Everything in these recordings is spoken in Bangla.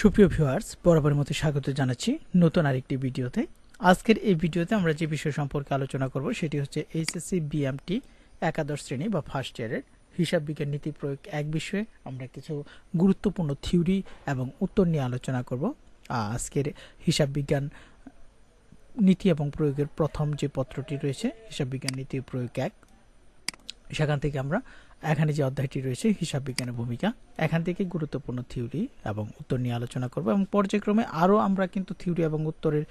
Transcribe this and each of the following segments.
সুপ্রিয় ভিউয়ার্স বরাবরের মতো স্বাগত জানাচ্ছি নতুন আরেকটি ভিডিওতে। আজকের এই ভিডিওতে আমরা যে বিষয় সম্পর্কে আলোচনা করব সেটি হচ্ছে এইচএসসি বিএমটি একাদশ শ্রেণি বা ফার্স্ট ইয়ারের হিসাব বিজ্ঞান নীতি প্রয়োগ এক বিষয়ে আমরা কিছু গুরুত্বপূর্ণ থিওরি এবং উত্তর নিয়ে আলোচনা করব। আজকের হিসাব বিজ্ঞান নীতি এবং প্রয়োগের প্রথম যে পত্রটি রয়েছে, হিসাব বিজ্ঞান নীতি প্রয়োগ এক, সেখান থেকে আমরা এখানে যে অধ্যায়টি রয়েছে, হিসাব বিজ্ঞানের ভূমিকা, এখান থেকে গুরুত্বপূর্ণ থিওরি এবং উত্তর নিয়ে আলোচনা করব এবং পর্যায়ক্রমে আরও আমরা কিন্তু থিওরি এবং উত্তরের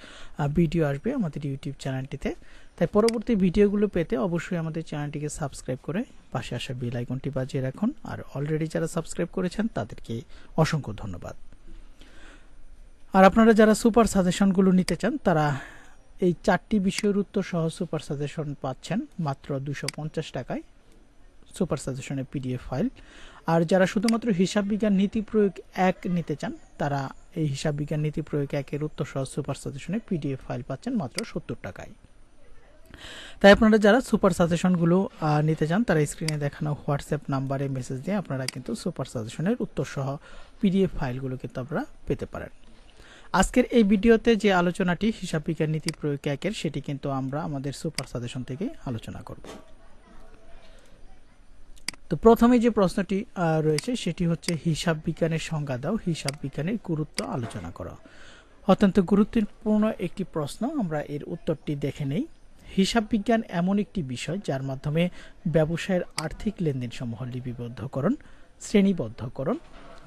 ভিডিও আসবে আমাদের ইউটিউব চ্যানেলটিতে। তাই পরবর্তী ভিডিওগুলো পেতে অবশ্যই আমাদের চ্যানেলটিকে সাবস্ক্রাইব করে পাশে আসা বেল আইকনটি বাজিয়ে রাখুন। আর অলরেডি যারা সাবস্ক্রাইব করেছেন, তাদেরকে অসংখ্য ধন্যবাদ। আর আপনারা যারা সুপার সাজেশনগুলো নিতে চান, তারা এই চারটি বিষয়ের উত্তর সহ সুপার সাজেশন পাচ্ছেন মাত্র দুশো টাকায়। সুপার সাজেশনের পিডিএফ ফাইল। আর যারা শুধুমাত্র হিসাব বিজ্ঞান নীতি প্রয়োগ এক নিতে চান, তারা এই হিসাব বিজ্ঞান নীতি প্রয়োগ একের উত্তর সহ সুপার সাজেশনের পিডিএফ ফাইল পাচ্ছেন মাত্র সত্তর টাকায়। তাই আপনারা যারা সুপার সাজেশনগুলো নিতে চান, তারা স্ক্রিনে দেখানো হোয়াটসঅ্যাপ নাম্বারে মেসেজ দিয়ে আপনারা কিন্তু সুপার সাজেশনের উত্তর সহ পিডিএফ ফাইলগুলো কিন্তু আপনারা পেতে পারেন। আজকের এই ভিডিওতে যে আলোচনাটি হিসাব বিজ্ঞান নীতি প্রয়োগ একের, সেটি কিন্তু আমরা আমাদের সুপার সাজেশন থেকে আলোচনা করব। তো প্রথমে যে প্রশ্নটি রয়েছে সেটি হচ্ছে হিসাব বিজ্ঞানের সংজ্ঞা দাও, হিসাব বিজ্ঞানের গুরুত্ব আলোচনা করো। অত্যন্ত গুরুত্বপূর্ণ একটি প্রশ্ন, আমরা এর উত্তরটি দেখে নেই। হিসাব বিজ্ঞান এমন একটি বিষয় যার মাধ্যমে ব্যবসায়ের আর্থিক লেনদেন সমূহ লিপিবদ্ধকরণ, শ্রেণীবদ্ধকরণ,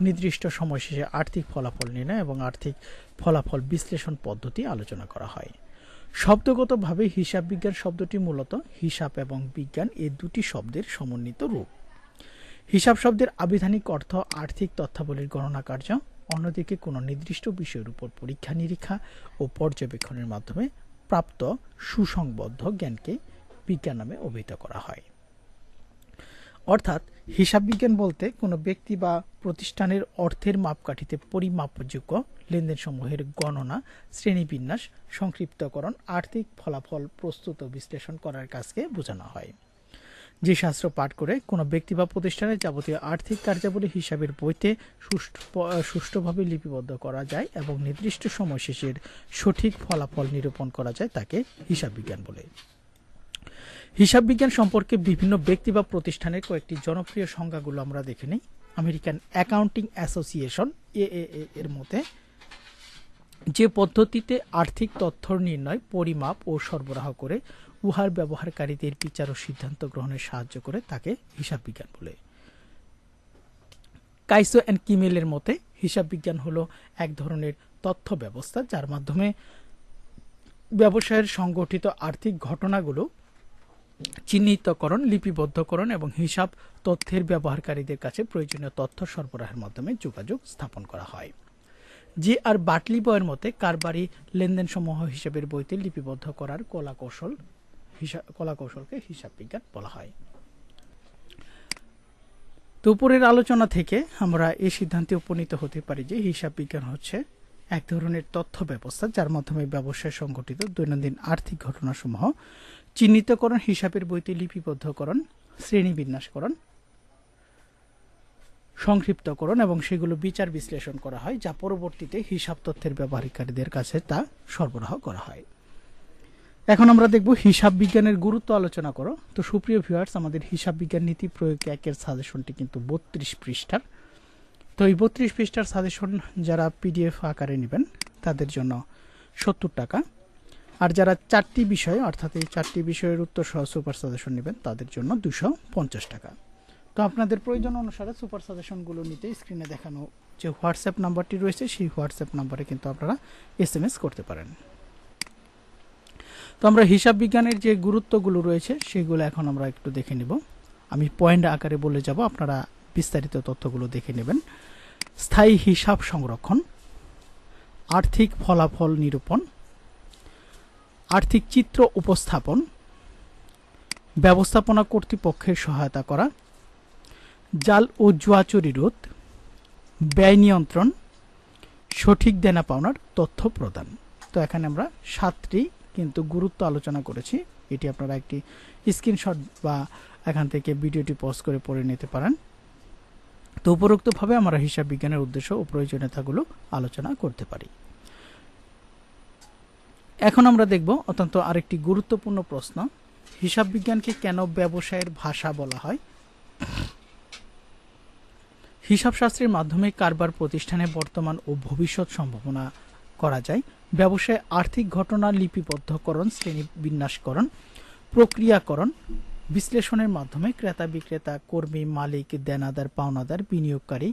নির্দিষ্ট সময় শেষে আর্থিক ফলাফল নির্ণয় এবং আর্থিক ফলাফল বিশ্লেষণ পদ্ধতি আলোচনা করা হয়। শব্দগতভাবে হিসাব বিজ্ঞান শব্দটি মূলত হিসাব এবং বিজ্ঞান এই দুটি শব্দের সমন্বিত রূপ। হিসাব শব্দের আবিধানিক অর্থ আর্থিক তথ্যাবলীর গণনা কার্য, অন্যদিকে কোনো নির্দিষ্ট বিষয়ের উপর পরীক্ষা নিরীক্ষা ও পর্যবেক্ষণের মাধ্যমে প্রাপ্ত সুসংবদ্ধ জ্ঞানকে বিজ্ঞান নামে অভিহিত করা হয়। অর্থাৎ হিসাব বিজ্ঞান বলতে কোনো ব্যক্তি বা প্রতিষ্ঠানের অর্থের মাপকাঠিতে পরিমাপযোগ্য লেনদেন সমূহের গণনা, শ্রেণীবিন্যাস, সংক্ষিপ্তকরণ, আর্থিক ফলাফল প্রস্তুত ও বিশ্লেষণ করার কাজকে বোঝানো হয়। যে শাস্ত্র পাঠ করে কোনো ব্যক্তি বা প্রতিষ্ঠানের যাবতীয় আর্থিক কার্যাবলী হিসাবের বইতে সুষ্ঠুভাবে লিপিবদ্ধ করা যায় এবং নির্দিষ্ট সময় শেষের সঠিক ফলাফল নিরূপণ করা যায় তাকে হিসাব বিজ্ঞান বলে। হিসাব বিজ্ঞান সম্পর্কে বিভিন্ন ব্যক্তি বা প্রতিষ্ঠানের কয়েকটি জনপ্রিয় সংজ্ঞাগুলো আমরা দেখে নিই। আমেরিকান অ্যাকাউন্টিং অ্যাসোসিয়েশন এএএ এর মতে, যে পদ্ধতিতে আর্থিক তথ্য নির্ণয়, পরিমাপ ও সরবরাহ করে উহার ব্যবহারকারীদের বিচার ও সিদ্ধান্ত গ্রহণে সাহায্য করে তাকে হিসাব বিজ্ঞান বলে। কাইসো অ্যান্ড কিমেলের মতে, হিসাব বিজ্ঞান হলো এক ধরনের তথ্য ব্যবস্থা যার মাধ্যমে ব্যবসায়ের সংগঠিত আর্থিক ঘটনাগুলো চিহ্নিতকরণ, লিপিবদ্ধকরণ এবং হিসাব তথ্যের ব্যবহারকারীদের কাছে প্রয়োজনীয় তথ্য সরবরাহের মাধ্যমে যোগাযোগ স্থাপন করা হয়। যে আর বাটলি বয়ের মতে, কারবারি লেনদেন সমূহ হিসাবের বইতে লিপিবদ্ধ করার কলা কৌশল হিসাব কলা কৌশলকে হিসাব বিজ্ঞান বলা হয়। তো উপরের আলোচনা থেকে আমরা এই সিদ্ধান্তে উপনীত হতে পারি যে হিসাব বিজ্ঞান হচ্ছে এক ধরনের তথ্য ব্যবস্থা যার মাধ্যমে ব্যবসায় সংগঠিত দৈনন্দিন আর্থিক ঘটনাসমূহ, চিহ্নিতকরণ, হিসাবের বইতে লিপিবদ্ধকরণ, শ্রেণীবিন্যাসকরণ, সংক্ষিপ্তকরণ এবং সেগুলো বিচার বিশ্লেষণ করা হয়, যা পরবর্তীতে হিসাব তথ্যের ব্যবহারকারীদের কাছে তা সরবরাহ করা হয়। এখন আমরা দেখব হিসাব বিজ্ঞানের গুরুত্ব আলোচনা করো। তো সুপ্রিয় ভিউয়ার্স আমাদের হিসাব বিজ্ঞান নীতি প্রয়োগ একের সাজেশনটি কিন্তু বত্রিশ পৃষ্ঠার। তো এই বত্রিশ পৃষ্ঠার সাজেশন যারা পিডিএফ আকারে নেবেন, তাদের জন্য সত্তর টাকা। আর যারা চারটি বিষয়, অর্থাৎ এই চারটি বিষয়ের উত্তর সহ সুপার সাজেশন নেবেন, তাদের জন্য দুশো পঞ্চাশ টাকা। তো আপনাদের প্রয়োজন অনুসারে সুপার সাজেশনগুলো নিতে স্ক্রিনে দেখানো যে হোয়াটসঅ্যাপ নাম্বারটি রয়েছে, সেই হোয়াটসঅ্যাপ নাম্বারে কিন্তু আপনারা এস করতে পারেন। তো আমরা হিসাব বিজ্ঞানের যে গুরুত্বগুলো রয়েছে, সেগুলো এখন আমরা একটু দেখে নিব। আমি পয়েন্ট আকারে বলে যাব, আপনারা বিস্তারিত তথ্যগুলো দেখে নেবেন। স্থায়ী হিসাব সংরক্ষণ, আর্থিক ফলাফল নিরূপণ, আর্থিক চিত্র উপস্থাপন, ব্যবস্থাপনা কর্তৃপক্ষের সহায়তা করা, জাল ও জুয়াচুরি রোধ, ব্যয় নিয়ন্ত্রণ, সঠিক দেনা পাওনার তথ্য প্রদান। তো এখানে আমরা সাতটি কিন্তু গুরুত্ব আলোচনা করেছি। এটি আপনারা একটি স্ক্রিনশট বা এখান থেকে ভিডিওটি পজ করে পড়ে নিতে পারেন। তো উপরোক্তভাবে আমরা হিসাব বিজ্ঞানের উদ্দেশ্য ও প্রয়োজনীয়তাগুলো আলোচনা করতে পারি। এখন আমরা দেখব অত্যন্ত আরেকটি গুরুত্বপূর্ণ প্রশ্ন। হিসাব বিজ্ঞানকে কেন ব্যবসায়ের ভাষা বলা হয়? হিসাবশাস্ত্রের মাধ্যমে কারবার প্রতিষ্ঠানে বর্তমান ও ভবিষ্যৎ সম্ভাবনা করা যায়। ব্যবসায় আর্থিক ঘটনা লিপিবদ্ধকরণ শ্রেণি বিন্যাসকরণ প্রক্রিয়াকরণ, বিশ্লেষণের মাধ্যমে ক্রেতা বিক্রেতা, কর্মী, মালিক, দেনাদার, পাওনাদার, বিনিয়োগকারী,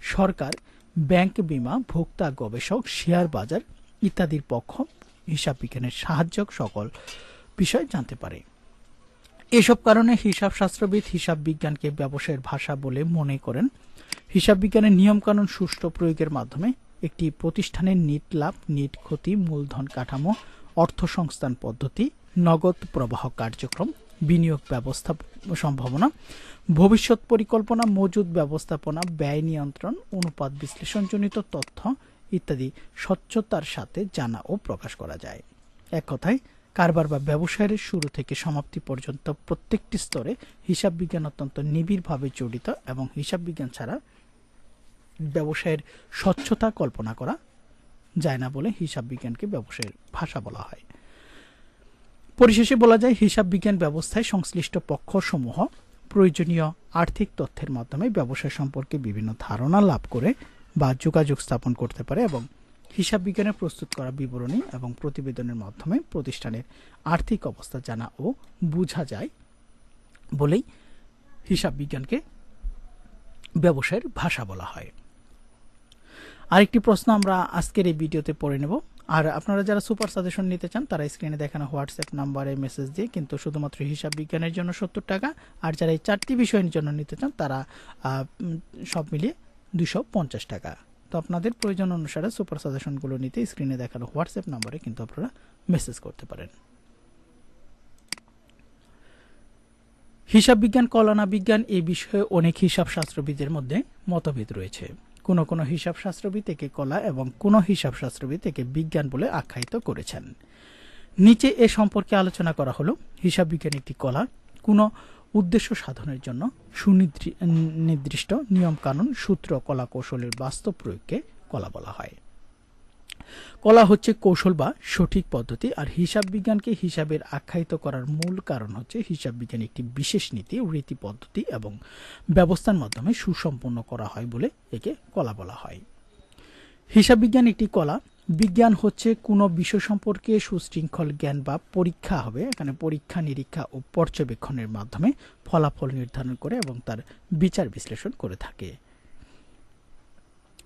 সরকার, ব্যাংক বিমা, ভোক্তা, গবেষক, শেয়ার বাজার ইত্যাদির পক্ষ, হিসাব বিজ্ঞানের সাহায্যক সকল বিষয় জানতে পারে। এসব কারণে হিসাব শাস্ত্রবিদ হিসাব বিজ্ঞানকে ব্যবসায়ের ভাষা বলে মনে করেন। হিসাব বিজ্ঞানের নিয়মকানুন সুষ্ঠু প্রয়োগের মাধ্যমে একটি প্রতিষ্ঠানের নিট লাভ, নিট ক্ষতি, মূলধন কাঠামো, অর্থ সংস্থান পদ্ধতি, নগদ প্রবাহ কার্যক্রম, বিনিয়োগ ব্যবস্থা সম্ভাবনা, ভবিষ্যৎ পরিকল্পনা, মজুদ ব্যবস্থাপনা, ব্যয় নিয়ন্ত্রণ, অনুপাত বিশ্লেষণজনিত তথ্য ইত্যাদি স্বচ্ছতার সাথে জানা ও প্রকাশ করা যায়। এক কথায়, কারবার বা ব্যবসায়ের শুরু থেকে সমাপ্তি পর্যন্ত প্রত্যেকটি স্তরে হিসাব বিজ্ঞান অত্যন্ত নিবিড়ভাবে জড়িত এবং হিসাব বিজ্ঞান ছাড়া ব্যবসায়ের স্বচ্ছতা কল্পনা করা যায় না বলে হিসাব বিজ্ঞানকে ব্যবসায়ের ভাষা বলা হয়। পরিশেষে বলা যায়, হিসাব বিজ্ঞান ব্যবস্থায় সংশ্লিষ্ট পক্ষসমূহ প্রয়োজনীয় আর্থিক তথ্যের মাধ্যমে ব্যবসা সম্পর্কে বিভিন্ন ধারণা লাভ করে বা যোগাযোগ স্থাপন করতে পারে এবং হিসাব বিজ্ঞানে প্রস্তুত করা বিবরণী এবং প্রতিবেদনের মাধ্যমে প্রতিষ্ঠানের আর্থিক অবস্থা জানা ও বোঝা যায় বলেই হিসাব বিজ্ঞানকে ব্যবসায়ের ভাষা বলা হয়। আরেকটি প্রশ্ন আমরা আজকের এই ভিডিওতে পড়ে নেব। আর আপনারা যারা সুপার সাজেশন নিতে চান, তারা স্ক্রিনে দেখানো হোয়াটসঅ্যাপ নাম্বারে মেসেজ দিয়ে কিন্তু শুধুমাত্র হিসাব বিজ্ঞানের জন্য সত্তর টাকা আর যারা এই চারটি বিষয়ের জন্য নিতে চান, তারা সব মিলিয়ে দুশো পঞ্চাশ টাকা। তো আপনাদের প্রয়োজন অনুসারে সুপার সাজেশনগুলো নিতে স্ক্রিনে দেখানো হোয়াটসঅ্যাপ নাম্বারে কিন্তু আপনারা মেসেজ করতে পারেন। হিসাব বিজ্ঞান কলনা বিজ্ঞান এই বিষয়ে অনেক হিসাব শাস্ত্রবিদের মধ্যে মতভেদ রয়েছে। কোনো কোনো হিসাবশাস্ত্রবিদ একে কলা এবং কোনো হিসাবশাস্ত্রবিদ একে বিজ্ঞান বলে আখ্যায়িত করেছেন। নিচে এ সম্পর্কে আলোচনা করা হলো, হিসাব বিজ্ঞান একটি কলা, কোনো উদ্দেশ্য সাধনের জন্য সুনির্দিষ্ট নিয়মকানুন সূত্র কলা কৌশলের বাস্তব প্রয়োগকে কলা বলা হয়। কলা হচ্ছে কৌশল বা সঠিক পদ্ধতি, আর হিসাব বিজ্ঞানকে হিসাবের আখ্যায়িত করার মূল কারণ হচ্ছে হিসাব বিজ্ঞান একটি বিশেষ নীতি, রীতি পদ্ধতি এবং ব্যবস্থার মাধ্যমে সুসম্পন্ন করা হয় বলে একে কলা বলা হয়। হিসাব বিজ্ঞান একটি কলা। বিজ্ঞান হচ্ছে কোনো বিষয় সম্পর্কে সুশৃঙ্খল জ্ঞান বা পরীক্ষা হবে। এখানে পরীক্ষা, নিরীক্ষা ও পর্যবেক্ষণের মাধ্যমে ফলাফল নির্ধারণ করে এবং তার বিচার বিশ্লেষণ করে থাকে।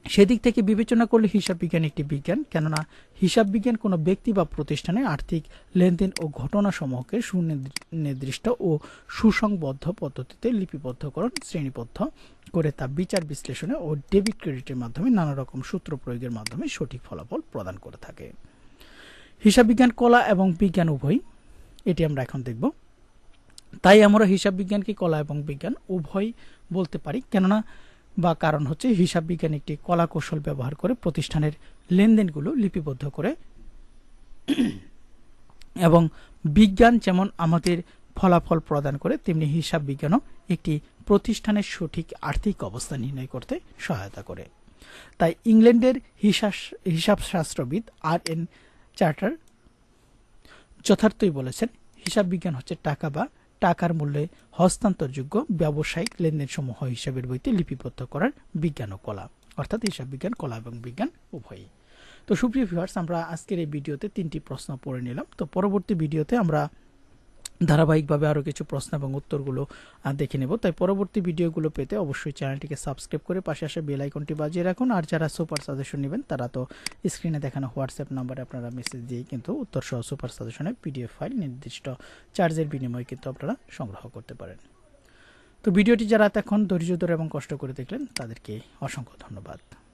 সেদিক থেকে বিবেচনা করলে হিসাব বিজ্ঞান একটি বিজ্ঞান, কেননা হিসাব বিজ্ঞান কোনো ব্যক্তি বা প্রতিষ্ঠানে আর্থিক লেনদেন ও ঘটনাসমূহকে সুনির্দিষ্ট ও সুসংবদ্ধ পদ্ধতিতে লিপিবদ্ধকরণ, শ্রেণীবদ্ধ করে তা বিচার বিশ্লেষণে ও ডেবিট ক্রেডিটের মাধ্যমে নানা রকম সূত্র প্রয়োগের মাধ্যমে সঠিক ফলাফল প্রদান করে থাকে। হিসাব বিজ্ঞান কলা এবং বিজ্ঞান উভয় এটি আমরা এখন দেখব। তাই আমরা হিসাব বিজ্ঞানকে কলা এবং বিজ্ঞান উভয় বলতে পারি, কেননা বা কারণ হচ্ছে হিসাব বিজ্ঞান একটি কলা কৌশল ব্যবহার করে প্রতিষ্ঠানের লেনদেনগুলো লিপিবদ্ধ করে। এবং বিজ্ঞান যেমন আমাদের ফলাফল প্রদান করে, তেমনি হিসাব বিজ্ঞানও একটি প্রতিষ্ঠানের সঠিক আর্থিক অবস্থা নির্ণয় করতে সহায়তা করে। তাই ইংল্যান্ডের হিসাব হিসাবশাস্ত্রবিদ আর এন চার্টার যথার্থই বলেছেন, হিসাব বিজ্ঞান হচ্ছে টাকা বা টাকার মূল্যে হস্তান্তরযোগ্য ব্যবসায়িক লেনদেন সমূহ হিসাবের বইতে লিপিবদ্ধ করার বিজ্ঞান ও কলা, অর্থাৎ হিসাব বিজ্ঞান, কলা এবং বিজ্ঞান উভয়ই। তো সুপ্রিয় ভিউয়ার্স আমরা আজকের এই ভিডিওতে তিনটি প্রশ্ন পড়ে নিলাম। তো পরবর্তী ভিডিওতে আমরা ধারাবাহিকভাবে আরও কিছু প্রশ্ন এবং উত্তরগুলো দেখে নেব। তাই পরবর্তী ভিডিওগুলো পেতে অবশ্যই চ্যানেলটিকে সাবস্ক্রাইব করে পাশে আসা বেল আইকনটি বাজিয়ে রাখুন। আর যারা সুপার সাজেশন নেবেন, তারা তো স্ক্রিনে দেখানো হোয়াটসঅ্যাপ নাম্বারে আপনারা মেসেজ দিয়ে কিন্তু উত্তর সহ সুপার সাজেশনের পিডিএফ ফাইল নির্দিষ্ট চার্জের বিনিময়ে কিন্তু আপনারা সংগ্রহ করতে পারেন। তো ভিডিওটি যারা এতক্ষণ ধৈর্য ধরে এবং কষ্ট করে দেখলেন, তাদেরকে অসংখ্য ধন্যবাদ।